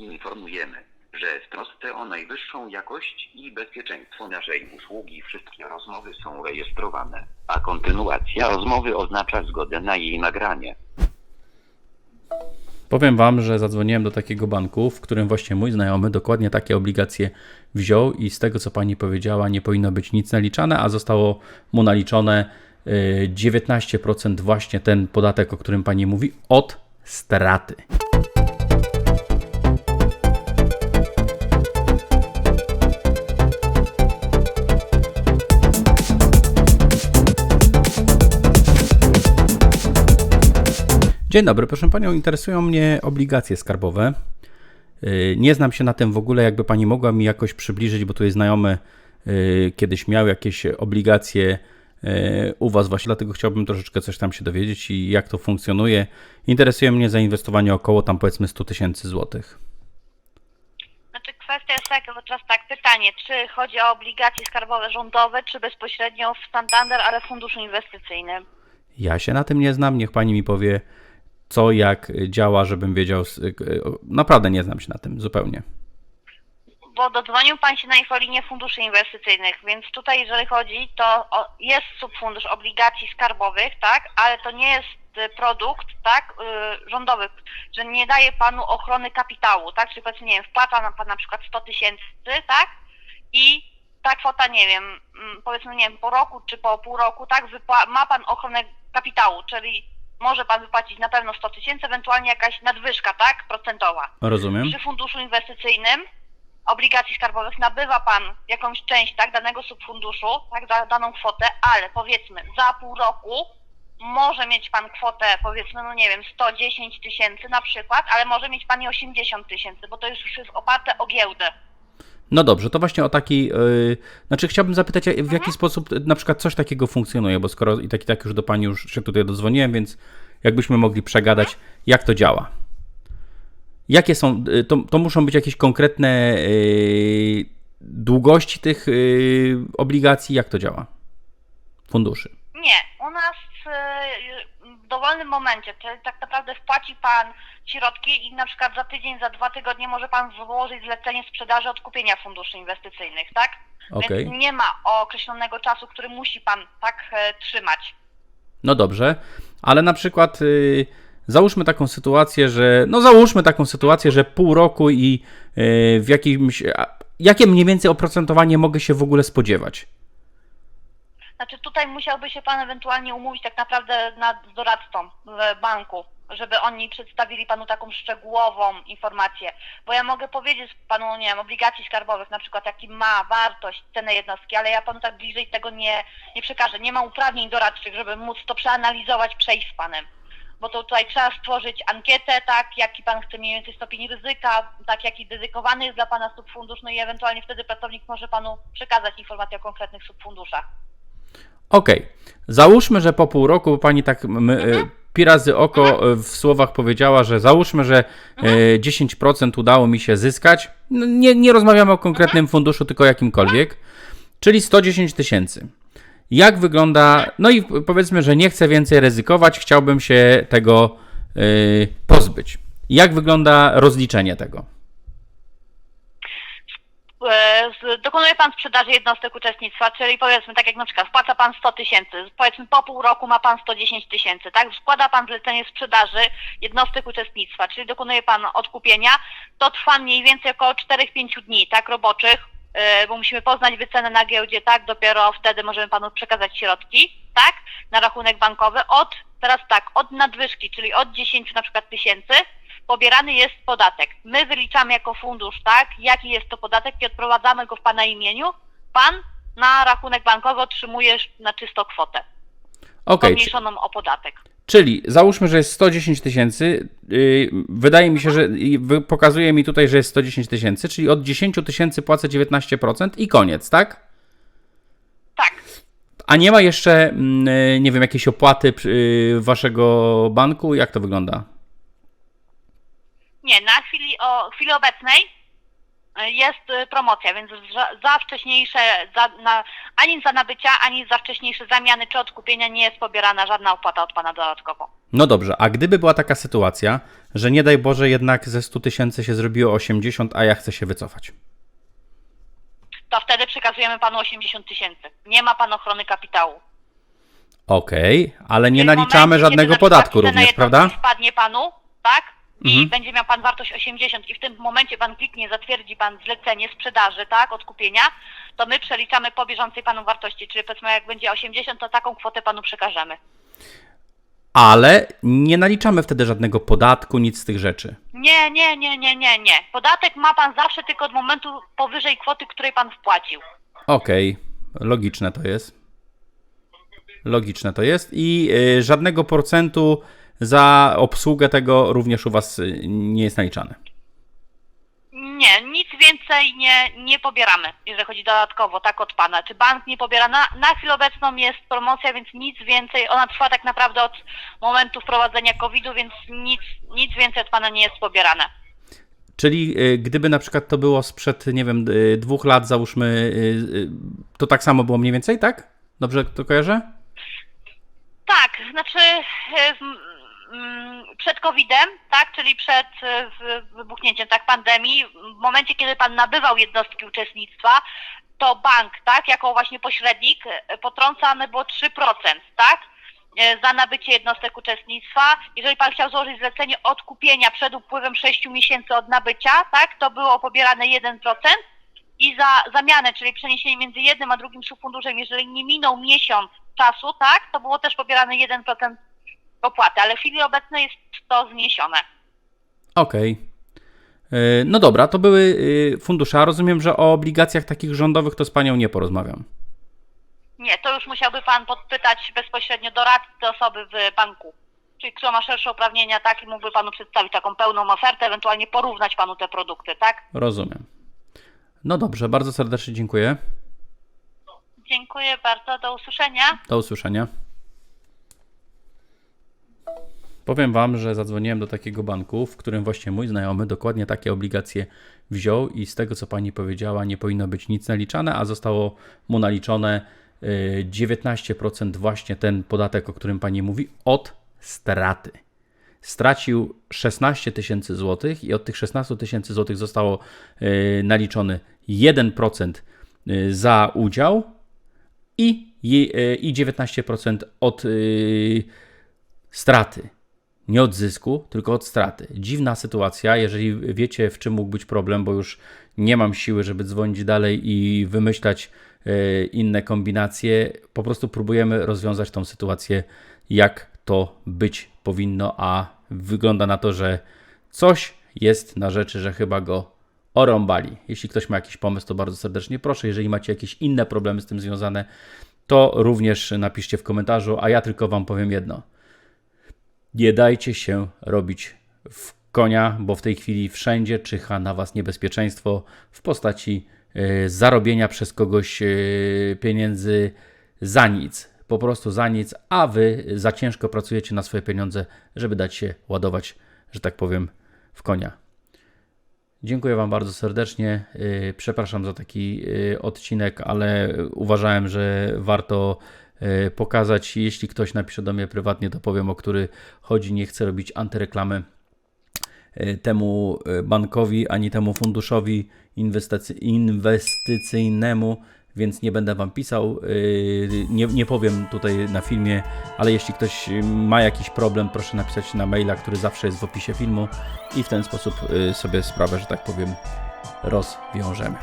Informujemy, że w trosce o najwyższą jakość i bezpieczeństwo naszej usługi wszystkie rozmowy są rejestrowane, a kontynuacja rozmowy oznacza zgodę na jej nagranie. Powiem Wam, że zadzwoniłem do takiego banku, w którym właśnie mój znajomy dokładnie takie obligacje wziął i z tego co Pani powiedziała, nie powinno być nic naliczane, a zostało mu naliczone y, 19% właśnie ten podatek, o którym Pani mówi, od straty. Dzień dobry, proszę Panią, interesują mnie obligacje skarbowe. Yy, Nie znam się na tym w ogóle, jakby Pani mogła mi jakoś przybliżyć, bo tu jest znajomy yy, kiedyś miał jakieś obligacje yy, u Was właśnie, dlatego chciałbym troszeczkę coś tam się dowiedzieć i jak to funkcjonuje. Interesuje mnie zainwestowanie około tam powiedzmy 100 tysięcy złotych. Znaczy kwestia jest taka, bo teraz tak, pytanie, czy chodzi o obligacje skarbowe rządowe, czy bezpośrednio w Santander, ale w funduszu inwestycyjnym? Ja się na tym nie znam, niech Pani mi powie co, jak działa, żebym wiedział. Naprawdę nie znam się na tym zupełnie. Bo dodzwonił Pan się na infolinię funduszy inwestycyjnych, więc tutaj jeżeli chodzi, to jest subfundusz obligacji skarbowych, tak, ale to nie jest y, produkt, tak, y, rządowy, że nie daje Panu ochrony kapitału, tak, czyli powiedzmy, nie wiem, wpłaca na Pan na przykład 100 tysięcy, tak, i ta kwota, nie wiem, mm, powiedzmy, nie wiem, po roku czy po pół roku, tak, ma Pan ochronę kapitału, czyli może Pan wypłacić na pewno 100 tysięcy, ewentualnie jakaś nadwyżka, tak, procentowa. Rozumiem? Przy funduszu inwestycyjnym obligacji skarbowych nabywa Pan jakąś część tak, danego subfunduszu, tak, da, daną kwotę, ale powiedzmy za pół roku może mieć Pan kwotę powiedzmy, no nie wiem, 110 tysięcy na przykład, ale może mieć Pan i 80 tysięcy, bo to już jest oparte o giełdę. No dobrze, to właśnie o taki. Yy, znaczy, chciałbym zapytać, w jaki sposób y, na przykład coś takiego funkcjonuje, bo skoro i tak i tak już do Pani już się tutaj dodzwoniłem, więc jakbyśmy mogli przegadać, jak to działa. Jakie są. y, To, to muszą być jakieś konkretne yy, długości tych yy, obligacji, jak to działa? Funduszy. Nie, u nas y, dowolnym momencie, to tak naprawdę wpłaci Pan środki i na przykład za tydzień, za dwa tygodnie może Pan złożyć zlecenie sprzedaży odkupienia funduszy inwestycyjnych, tak? Okej. Więc nie ma określonego czasu, który musi Pan tak e, trzymać. No dobrze, ale na przykład y, załóżmy taką sytuację, że. No załóżmy taką sytuację, że pół roku i y, w jakimś. Jakie mniej więcej oprocentowanie mogę się w ogóle spodziewać? Znaczy tutaj musiałby się Pan ewentualnie umówić tak naprawdę z doradcą w banku, żeby oni przedstawili Panu taką szczegółową informację. Bo ja mogę powiedzieć Panu, nie wiem, obligacji skarbowych, na przykład jaki ma wartość, cenę jednostki, ale ja Panu tak bliżej tego nie, nie przekażę. Nie ma uprawnień doradczych, żeby móc to przeanalizować, przejść z Panem. Bo to tutaj trzeba stworzyć ankietę, tak, jaki Pan chce mniej więcej stopień ryzyka, tak, jaki dedykowany jest dla Pana subfundusz, no i ewentualnie wtedy pracownik może Panu przekazać informacje o konkretnych subfunduszach. Okej, załóżmy, że po pół roku pani tak m, y, pi razy oko y, w słowach powiedziała, że załóżmy, że y, 10% udało mi się zyskać. No, nie, nie rozmawiamy o konkretnym funduszu, tylko jakimkolwiek, czyli 110 tysięcy. Jak wygląda, no i powiedzmy, że nie chcę więcej ryzykować, chciałbym się tego y, pozbyć. Jak wygląda rozliczenie tego? E, dokonuje Pan sprzedaży jednostek uczestnictwa, czyli powiedzmy tak jak na przykład wpłaca Pan 100 tysięcy, powiedzmy po pół roku ma Pan 110 tysięcy, tak? Składa Pan zlecenie sprzedaży jednostek uczestnictwa, czyli dokonuje Pan odkupienia, to trwa mniej więcej około 4-5 dni, tak, roboczych, e, bo musimy poznać wycenę na giełdzie, tak, dopiero wtedy możemy Panu przekazać środki, tak, na rachunek bankowy od, teraz tak, od nadwyżki, czyli od 10 na przykład tysięcy, pobierany jest podatek. My wyliczamy jako fundusz, tak, jaki jest to podatek i odprowadzamy go w Pana imieniu. Pan na rachunek bankowy otrzymujesz na czysto kwotę, czy- pomniejszoną o podatek. Czyli załóżmy, że jest 110 tysięcy. Yy, wydaje mi się, że pokazuje mi tutaj, że jest 110 tysięcy, czyli od 10 tysięcy płacę 19% i koniec, tak? Tak. A nie ma jeszcze, mm, yy, nie wiem, jakiejś opłaty yy, waszego banku? Jak to wygląda? Nie, na chwili, o, chwili obecnej y, jest y, promocja, więc za, za wcześniejsze, za, na, ani za nabycia, ani za wcześniejsze zamiany czy odkupienia nie jest pobierana żadna opłata od Pana dodatkowo. No dobrze, a gdyby była taka sytuacja, że nie daj Boże jednak ze 100 tysięcy się zrobiło 80, a ja chcę się wycofać. To wtedy przekazujemy panu 80 tysięcy. Nie ma pan ochrony kapitału. Okej, ale nie naliczamy momencie, żadnego podatku również, prawda? spadnie panu, tak? I Mhm. będzie miał pan wartość 80 i w tym momencie pan kliknie, zatwierdzi pan zlecenie sprzedaży, tak, odkupienia, to my przeliczamy po bieżącej panu wartości, czyli powiedzmy jak będzie 80, to taką kwotę panu przekażemy. Ale nie naliczamy wtedy żadnego podatku, nic z tych rzeczy. Nie, nie, nie, nie, nie, nie. Podatek ma pan zawsze tylko od momentu powyżej kwoty, której pan wpłacił. Okej, logiczne to jest. Logiczne to jest i y, żadnego procentu za obsługę tego również u Was y, nie jest naliczane. Nie, nic więcej nie, nie pobieramy, jeżeli chodzi dodatkowo, tak od pana. Czy bank nie pobiera? Na, na chwilę obecną jest promocja, więc nic więcej. Ona trwa tak naprawdę od momentu wprowadzenia COVID-u, więc nic, nic więcej od pana nie jest pobierane. Czyli y, gdyby na przykład to było sprzed, nie wiem, y, dwóch lat, załóżmy, to tak samo było mniej więcej, tak? Dobrze to kojarzę? Tak, znaczy przed COVID-em, tak, czyli przed e, wybuchnięciem tak pandemii, w momencie kiedy pan nabywał jednostki uczestnictwa, to bank, tak, jako właśnie pośrednik e, potrącane było 3%, tak? e, Za nabycie jednostek uczestnictwa. Jeżeli pan chciał złożyć zlecenie odkupienia przed upływem 6 miesięcy od nabycia, tak, to było pobierane 1%. I za zamianę, czyli przeniesienie między jednym a drugim subfunduszem, jeżeli nie minął miesiąc czasu, tak, to było też pobierane 1% opłaty, ale w chwili obecnej jest to zniesione. Okej. Y, No dobra, to były y, fundusze. A rozumiem, że o obligacjach takich rządowych to z Panią nie porozmawiam. Nie, to już musiałby Pan podpytać bezpośrednio doradcy osoby w banku. Czyli kto ma szersze uprawnienia, tak, i mógłby Panu przedstawić taką pełną ofertę, ewentualnie porównać Panu te produkty, tak? Rozumiem. No dobrze, bardzo serdecznie dziękuję. Dziękuję bardzo, do usłyszenia. Do usłyszenia. Powiem Wam, że zadzwoniłem do takiego banku, w którym właśnie mój znajomy dokładnie takie obligacje wziął i z tego co Pani powiedziała, nie powinno być nic naliczane, a zostało mu naliczone y, 19% właśnie ten podatek, o którym Pani mówi, od straty. Stracił 16 tysięcy złotych i od tych 16 tysięcy złotych zostało y, naliczony 1% y, za udział, i, je- i 19% od y, straty. Nie od zysku, tylko od straty. Dziwna sytuacja, jeżeli wiecie, w czym mógł być problem, bo już nie mam siły, żeby dzwonić dalej i wymyślać y, inne kombinacje. Po prostu próbujemy rozwiązać tą sytuację, jak to być powinno, a wygląda na to, że coś jest na rzeczy, że chyba go orąbali. Jeśli ktoś ma jakiś pomysł, to bardzo serdecznie proszę. Jeżeli macie jakieś inne problemy z tym związane, to również napiszcie w komentarzu, a ja tylko Wam powiem jedno. Nie dajcie się robić w konia, bo w tej chwili wszędzie czyha na Was niebezpieczeństwo w postaci e, zarobienia przez kogoś e, pieniędzy za nic. Po prostu za nic, a Wy za ciężko pracujecie na swoje pieniądze, żeby dać się ładować, że tak powiem, w konia. Dziękuję Wam bardzo serdecznie. Yy, Przepraszam za taki odcinek, ale uważałem, że warto pokazać. Jeśli ktoś napisze do mnie prywatnie, to powiem o który chodzi. Nie chcę robić antyreklamy yy, temu yy, bankowi ani temu funduszowi inwestycy- inwestycyjnemu, więc nie będę Wam pisał. Nie, nie powiem tutaj na filmie, ale jeśli ktoś ma jakiś problem, proszę napisać na maila, który zawsze jest w opisie filmu i w ten sposób sobie sprawę, że tak powiem, rozwiążemy.